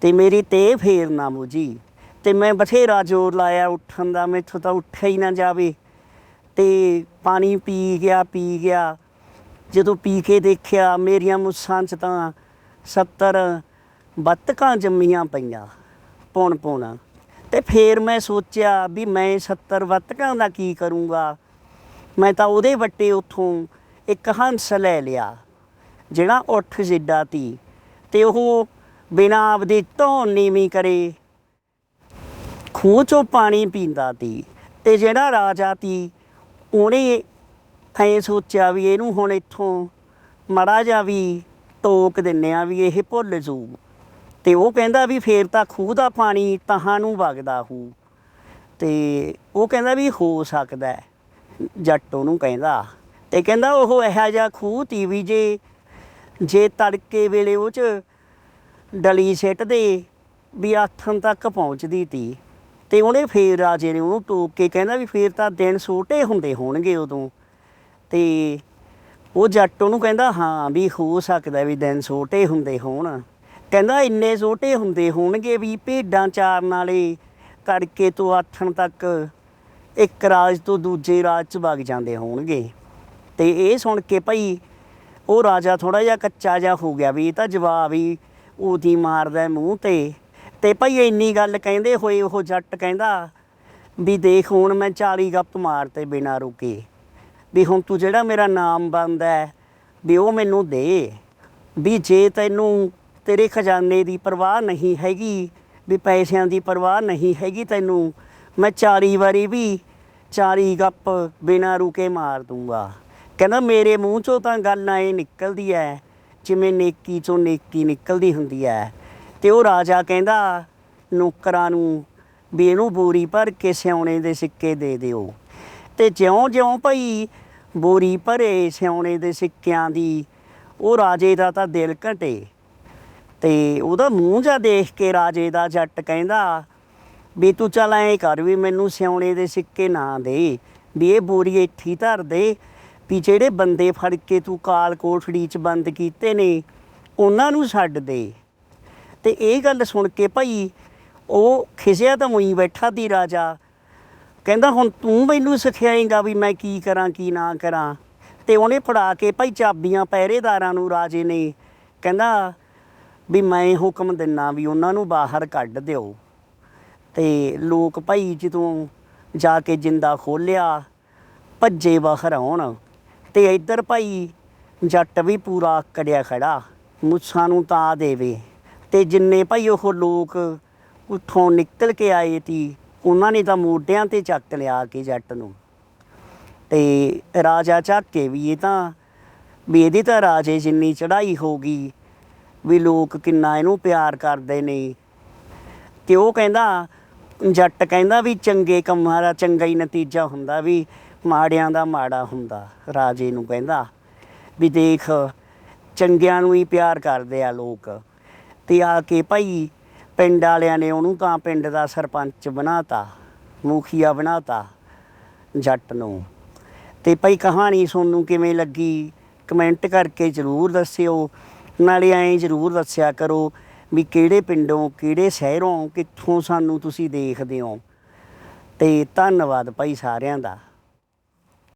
ਤੇ ਮੇਰੀ ਤੇ ਫੇਰ ਨਾ ਮੁਝੀ। ਤੇ ਮੈਂ ਬਥੇਰਾ ਜ਼ੋਰ ਲਾਇਆ ਉੱਠਣ ਦਾ, ਮੈਥੋਂ ਤਾਂ ਉੱਠਿਆ ਹੀ ਨਾ ਜਾਵੇ। ਤੇ ਪਾਣੀ ਪੀ ਗਿਆ ਪੀ ਗਿਆ। ਜਦੋਂ ਪੀ ਕੇ ਦੇਖਿਆ, ਮੇਰੀਆਂ ਮੁੱਛਾਂ 'ਚ ਤਾਂ 70 ਬੱਤਕਾਂ ਜੰਮੀਆਂ ਪਈਆਂ, ਪੌਣ ਪੌਣਾ। ਤੇ ਫੇਰ ਮੈਂ ਸੋਚਿਆ ਵੀ ਮੈਂ 70 ਬੱਤਕਾਂ ਦਾ ਕੀ ਕਰੂੰਗਾ? ਮੈਂ ਤਾਂ ਉਹਦੇ ਵੱਟੇ ਉੱਥੋਂ ਇੱਕ ਹੰਸ ਲੈ ਲਿਆ, ਜਿਹੜਾ ਉੱਠ ਜਿੱਡਾ ਤੀ। ਤੇ ਉਹ ਬਿਨਾਂ ਆਪਦੀ ਧੌਣ ਨੀਵੀਂ ਕਰੇ। ਖੂਹ ਚੋਂ ਪਾਣੀ ਪੀਂਦਾ ਤੀ ਤੇ ਜਿਹੜਾ ਰਾਜਾ ਤੀ ਉਹਨੇ ਐਂ ਸੋਚਿਆ ਵੀ ਇਹਨੂੰ ਹੁਣ ਇੱਥੋਂ ਮੜਾ ਜਾ ਵੀ ਟੋਕ ਦਿੰਨੇ ਆ ਵੀ ਇਹ ਭੁੱਲ ਜੂ। ਤੇ ਉਹ ਕਹਿੰਦਾ ਵੀ ਫੇਰ ਤਾਂ ਖੂਹ ਦਾ ਪਾਣੀ ਤਹਾਂ ਨੂੰ ਵਗਦਾ ਹੂ। ਤੇ ਉਹ ਕਹਿੰਦਾ ਵੀ ਹੋ ਸਕਦਾ ਜੱਟ ਉਹਨੂੰ ਕਹਿੰਦਾ। ਤੇ ਕਹਿੰਦਾ ਉਹ ਇਹੋ ਜਿਹਾ ਖੂਹ ਤੀ ਵੀ ਜੇ ਜੇ ਤੜਕੇ ਵੇਲੇ ਉਹ ਚ ਡਲੀ ਸਿੱਟ ਦੇ ਵੀ ਆਥਣ ਤੱਕ ਪਹੁੰਚਦੀ ਤੀ। ਤੇ ਉਹਨੇ ਫੇਰ ਰਾਜੇ ਨੇ ਉਹਨੂੰ ਟੋਕ ਕੇ ਕਹਿੰਦਾ ਵੀ ਫੇਰ ਤਾਂ ਦਿਨ ਛੋਟੇ ਹੁੰਦੇ ਹੋਣਗੇ ਉਦੋਂ। ਤੇ ਉਹ ਜੱਟ ਉਹਨੂੰ ਕਹਿੰਦਾ, ਹਾਂ ਵੀ ਹੋ ਸਕਦਾ ਵੀ ਦਿਨ ਛੋਟੇ ਹੁੰਦੇ ਹੋਣ। ਕਹਿੰਦਾ, ਇੰਨੇ ਛੋਟੇ ਹੁੰਦੇ ਹੋਣਗੇ ਵੀ ਭੇਡਾਂ ਚਾਰਨ ਵਾਲੇ ਤੜਕੇ ਤੋਂ ਆਥਣ ਤੱਕ ਇੱਕ ਰਾਜ ਤੋਂ ਦੂਜੇ ਰਾਜ ਚ ਵਗ ਜਾਂਦੇ ਹੋਣਗੇ। ਤੇ ਇਹ ਸੁਣ ਕੇ ਭਾਈ ਉਹ ਰਾਜਾ ਥੋੜਾ ਜਿਹਾ ਕੱਚਾ ਜਿਹਾ ਹੋ ਗਿਆ ਵੀ ਇਹ ਤਾਂ ਜਵਾਬ ਹੀ ਉਹਦੀ ਮਾਰਦਾ ਮੂੰਹ ਤੇ ਤੇ ਭਾਈ ਇੰਨੀ ਗੱਲ ਕਹਿੰਦੇ ਹੋਏ ਉਹ ਜੱਟ ਕਹਿੰਦਾ ਵੀ ਦੇਖ ਹੁਣ ਮੈਂ 40 ਗੱਪ ਮਾਰਤੇ ਬਿਨਾਂ ਰੁਕੇ। ਵੀ ਹੁਣ ਤੂੰ ਜਿਹੜਾ ਮੇਰਾ ਨਾਮ ਬੰਦਾ ਵੀ ਉਹ ਮੈਨੂੰ ਦੇ। ਵੀ ਜੇ ਤੈਨੂੰ ਤੇਰੇ ਖਜ਼ਾਨੇ ਦੀ ਪਰਵਾਹ ਨਹੀਂ ਹੈਗੀ, ਵੀ ਪੈਸਿਆਂ ਦੀ ਪਰਵਾਹ ਨਹੀਂ ਹੈਗੀ ਤੈਨੂੰ, ਮੈਂ 40 ਵਾਰੀ ਵੀ 40 ਗੱਪ ਬਿਨਾਂ ਰੁਕੇ ਮਾਰ ਦੂੰਗਾ। ਕਹਿੰਦਾ ਮੇਰੇ ਮੂੰਹ ਚੋਂ ਤਾਂ ਗੱਲ ਐ ਨਿਕਲਦੀ ਐ, ਜਿਵੇਂ ਨੇਕੀ ਚੋਂ ਨੇਕੀ ਨਿਕਲਦੀ ਹੁੰਦੀ ਐ। ਤੇ ਉਹ ਰਾਜਾ ਕਹਿੰਦਾ, ਨੌਕਰਾਂ ਨੂੰ ਵੀ ਇਹਨੂੰ ਬੋਰੀ ਭਰ ਕੇ ਸਿਉਣੇ ਦੇ ਸਿੱਕੇ ਦੇ ਦਿਓ। ਤੇ ਜਿਉਂ-ਜਿਉਂ ਭਈ ਬੋਰੀ ਭਰੇ ਸਿਉਣੇ ਦੇ ਸਿੱਕਿਆਂ ਦੀ, ਉਹ ਰਾਜੇ ਦਾ ਤਾਂ ਦਿਲ ਘਟੇ। ਤੇ ਉਹਦਾ ਮੂੰਹ ਜਾ ਦੇਖ ਕੇ ਰਾਜੇ ਦਾ ਜੱਟ ਕਹਿੰਦਾ, ਵੀ ਤੂੰ ਚੱਲ ਐਂ ਕਰ ਵੀ ਮੈਨੂੰ ਸਿਉਣੇ ਦੇ ਸਿੱਕੇ ਨਾ ਦੇ, ਵੀ ਇਹ ਬੋਰੀ ਇੱਥੀ ਧਰ ਦੇ, ਵੀ ਜਿਹੜੇ ਬੰਦੇ ਫੜ ਕੇ ਤੂੰ ਕਾਲ ਕੋਠੜੀ 'ਚ ਬੰਦ ਕੀਤੇ ਨੇ, ਉਹਨਾਂ ਨੂੰ ਛੱਡ ਦੇ। ਤੇ ਇਹ ਗੱਲ ਸੁਣ ਕੇ ਭਾਈ ਉਹ ਖਿਸਿਆ ਤਾਂ ਉਹੀ ਬੈਠਾ ਦੀ ਰਾਜਾ। ਕਹਿੰਦਾ, ਹੁਣ ਤੂੰ ਮੈਨੂੰ ਸਿਖਾਏਂਗਾ ਵੀ ਮੈਂ ਕੀ ਕਰਾਂ, ਕੀ ਨਾ ਕਰਾਂ? ਤੇ ਉਹਨੇ ਫੜਾ ਕੇ ਭਾਈ ਚਾਬੀਆਂ ਪਹਿਰੇਦਾਰਾਂ ਨੂੰ ਰਾਜੇ ਨੇ। ਕਹਿੰਦਾ, ਵੀ ਮੈਂ ਹੁਕਮ ਦਿੰਨਾ ਵੀ ਉਹਨਾਂ ਨੂੰ ਬਾਹਰ ਕੱਢ ਦਿਓ। ਤੇ ਲੋਕ ਭਾਈ ਜਦੋਂ ਜਾ ਕੇ ਜਿੰਦਾ ਖੋਲਿਆ ਭੱਜੇ ਬਾਹਰ ਆਉਣ। ਤੇ ਇੱਧਰ ਭਾਈ ਜੱਟ ਵੀ ਪੂਰਾ ਕੜਿਆ ਖੜਾ, ਮੁੱਛਾਂ ਨੂੰ ਤਾਂ ਦੇਵੇ। ਤੇ ਜਿੰਨੇ ਭਾਈ ਉਹ ਲੋਕ ਉੱਥੋਂ ਨਿਕਲ ਕੇ ਆਏ ਤੀ, ਉਹਨਾਂ ਨੇ ਤਾਂ ਮੋਢਿਆਂ ਤੇ ਚੱਕ ਲਿਆ ਕੇ ਜੱਟ ਨੂੰ। ਤੇ ਰਾਜਾ ਝਾਕੇ ਵੀ ਇਹ ਤਾਂ, ਵੀ ਇਹਦੀ ਤਾਂ ਰਾਜੇ ਜਿੰਨੀ ਚੜਾਈ ਹੋ ਗਈ, ਵੀ ਲੋਕ ਕਿੰਨਾ ਇਹਨੂੰ ਪਿਆਰ ਕਰਦੇ ਨੇ। ਤੇ ਉਹ ਕਹਿੰਦਾ, ਜੱਟ ਕਹਿੰਦਾ ਵੀ ਚੰਗੇ ਕੰਮਾਂ ਦਾ ਚੰਗਾ ਹੀ ਨਤੀਜਾ ਹੁੰਦਾ ਵੀ ਮਾੜਿਆਂ ਦਾ ਮਾੜਾ ਹੁੰਦਾ, ਰਾਜੇ ਨੂੰ ਕਹਿੰਦਾ। ਵੀ ਦੇਖ, ਚੰਗਿਆਂ ਨੂੰ ਹੀ ਪਿਆਰ ਕਰਦੇ ਆ ਲੋਕ। ਤੇ ਆ ਕੇ ਭਾਈ ਪਿੰਡ ਵਾਲਿਆਂ ਨੇ ਉਹਨੂੰ ਤਾਂ ਪਿੰਡ ਦਾ ਸਰਪੰਚ ਬਣਾਤਾ, ਮੁਖੀਆ ਬਣਾਤਾ ਜੱਟ ਨੂੰ। ਤੇ ਭਾਈ ਕਹਾਣੀ ਤੁਹਾਨੂੰ ਕਿਵੇਂ ਲੱਗੀ? ਕਮੈਂਟ ਕਰਕੇ ਜ਼ਰੂਰ ਦੱਸਿਓ। ਨਾਲੇ ਐਂ ਜ਼ਰੂਰ ਦੱਸਿਆ ਕਰੋ ਵੀ ਕਿਹੜੇ ਪਿੰਡੋਂ, ਕਿਹੜੇ ਸ਼ਹਿਰੋਂ, ਕਿੱਥੋਂ ਸਾਨੂੰ ਤੁਸੀਂ ਦੇਖਦੇ ਹੋ। ਤੇ ਧੰਨਵਾਦ ਭਾਈ ਸਾਰਿਆਂ ਦਾ।